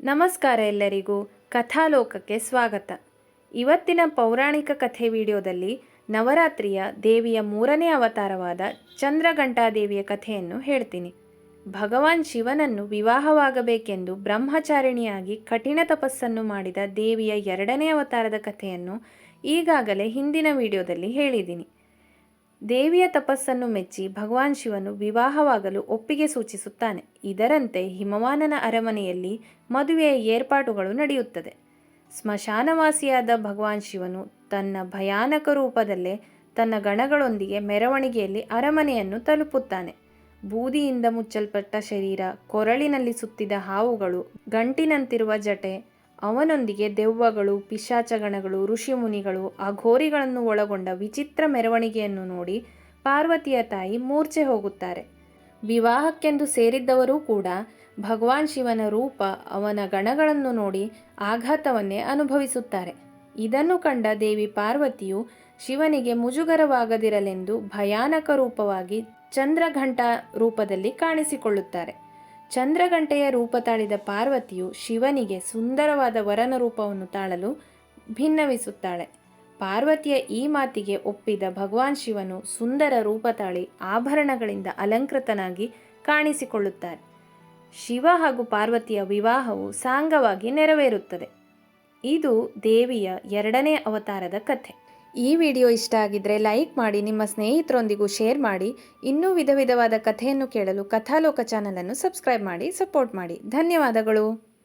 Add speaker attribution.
Speaker 1: ನಮಸ್ಕಾರ ಎಲ್ಲರಿಗೂ ಕಥಾಲೋಕಕ್ಕೆ ಸ್ವಾಗತ. ಇವತ್ತಿನ ಪೌರಾಣಿಕ ಕಥೆ ವಿಡಿಯೋದಲ್ಲಿ ನವರಾತ್ರಿಯ ದೇವಿಯ ಮೂರನೇ ಅವತಾರವಾದ ಚಂದ್ರಘಂಟಾದೇವಿಯ ಕಥೆಯನ್ನು ಹೇಳ್ತೀನಿ. ಭಗವಾನ್ ಶಿವನನ್ನು ವಿವಾಹವಾಗಬೇಕೆಂದು ಬ್ರಹ್ಮಚಾರಿಣಿಯಾಗಿ ಕಠಿಣ ತಪಸ್ಸನ್ನು ಮಾಡಿದ ದೇವಿಯ ಎರಡನೇ ಅವತಾರದ ಕಥೆಯನ್ನು ಈಗಾಗಲೇ ಹಿಂದಿನ ವಿಡಿಯೋದಲ್ಲಿ ಹೇಳಿದ್ದೀನಿ. ದೇವಿಯ ತಪಸ್ಸನ್ನು ಮೆಚ್ಚಿ ಭಗವಾನ್ ಶಿವನು ವಿವಾಹವಾಗಲು ಒಪ್ಪಿಗೆ ಸೂಚಿಸುತ್ತಾನೆ. ಇದರಂತೆ ಹಿಮವಾನನ ಅರಮನೆಯಲ್ಲಿ ಮದುವೆಯ ಏರ್ಪಾಟುಗಳು ನಡೆಯುತ್ತದೆ. ಸ್ಮಶಾನವಾಸಿಯಾದ ಭಗವಾನ್ ಶಿವನು ತನ್ನ ಭಯಾನಕ ರೂಪದಲ್ಲೇ ತನ್ನ ಗಣಗಳೊಂದಿಗೆ ಮೆರವಣಿಗೆಯಲ್ಲಿ ಅರಮನೆಯನ್ನು ತಲುಪುತ್ತಾನೆ. ಬೂದಿಯಿಂದ ಮುಚ್ಚಲ್ಪಟ್ಟ ಶರೀರ, ಕೊರಳಿನಲ್ಲಿ ಸುತ್ತಿದ ಹಾವುಗಳು, ಗಂಟಿನಂತಿರುವ ಜಟೆ ಅವನೊಂದಿಗೆ ದೆವ್ವಗಳು, ಪಿಶಾಚಗಣಗಳು, ಋಷಿಮುನಿಗಳು ಅಘೋರಿಗಳನ್ನು ಒಳಗೊಂಡ ವಿಚಿತ್ರ ಮೆರವಣಿಗೆಯನ್ನು ನೋಡಿ ಪಾರ್ವತಿಯ ತಾಯಿ ಮೂರ್ಛೆ ಹೋಗುತ್ತಾರೆ. ವಿವಾಹಕ್ಕೆಂದು ಸೇರಿದ್ದವರೂ ಕೂಡ ಭಗವಾನ್ ಶಿವನ ರೂಪ, ಅವನ ಗಣಗಳನ್ನು ನೋಡಿ ಆಘಾತವನ್ನೇ ಅನುಭವಿಸುತ್ತಾರೆ. ಇದನ್ನು ಕಂಡ ದೇವಿ ಪಾರ್ವತಿಯು ಶಿವನಿಗೆ ಮುಜುಗರವಾಗದಿರಲೆಂದು ಭಯಾನಕ ರೂಪವಾಗಿ ಚಂದ್ರಘಂಟ ರೂಪದಲ್ಲಿ ಕಾಣಿಸಿಕೊಳ್ಳುತ್ತಾರೆ. ಚಂದ್ರಗಂಟೆಯ ರೂಪ ತಾಳಿದ ಪಾರ್ವತಿಯು ಶಿವನಿಗೆ ಸುಂದರವಾದ ವರನ ರೂಪವನ್ನು ತಾಳಲು ಭಿನ್ನವಿಸುತ್ತಾಳೆ. ಪಾರ್ವತಿಯ ಈ ಮಾತಿಗೆ ಒಪ್ಪಿದ ಭಗವಾನ್ ಶಿವನು ಸುಂದರ ರೂಪ ತಾಳಿ ಆಭರಣಗಳಿಂದ ಅಲಂಕೃತನಾಗಿ ಕಾಣಿಸಿಕೊಳ್ಳುತ್ತಾರೆ. ಶಿವ ಹಾಗೂ ಪಾರ್ವತಿಯ ವಿವಾಹವು ಸಾಂಗವಾಗಿ ನೆರವೇರುತ್ತದೆ. ಇದು ದೇವಿಯ ಎರಡನೇ ಅವತಾರದ ಕಥೆ. ಈ ವಿಡಿಯೋ ಇಷ್ಟ ಆಗಿದ್ರೆ ಲೈಕ್ ಮಾಡಿ, ನಿಮ್ಮ ಸ್ನೇಹಿತರೊಂದಿಗೂ ಶೇರ್ ಮಾಡಿ, ಇನ್ನೂ ವಿಧ ವಿಧವಾದ ಕಥೆಯನ್ನು ಕೇಳಲು ಕಥಾಲೋಕ ಚಾನಲನ್ನು ಸಬ್ಸ್ಕ್ರೈಬ್ ಮಾಡಿ, ಸಪೋರ್ಟ್ ಮಾಡಿ. ಧನ್ಯವಾದಗಳು.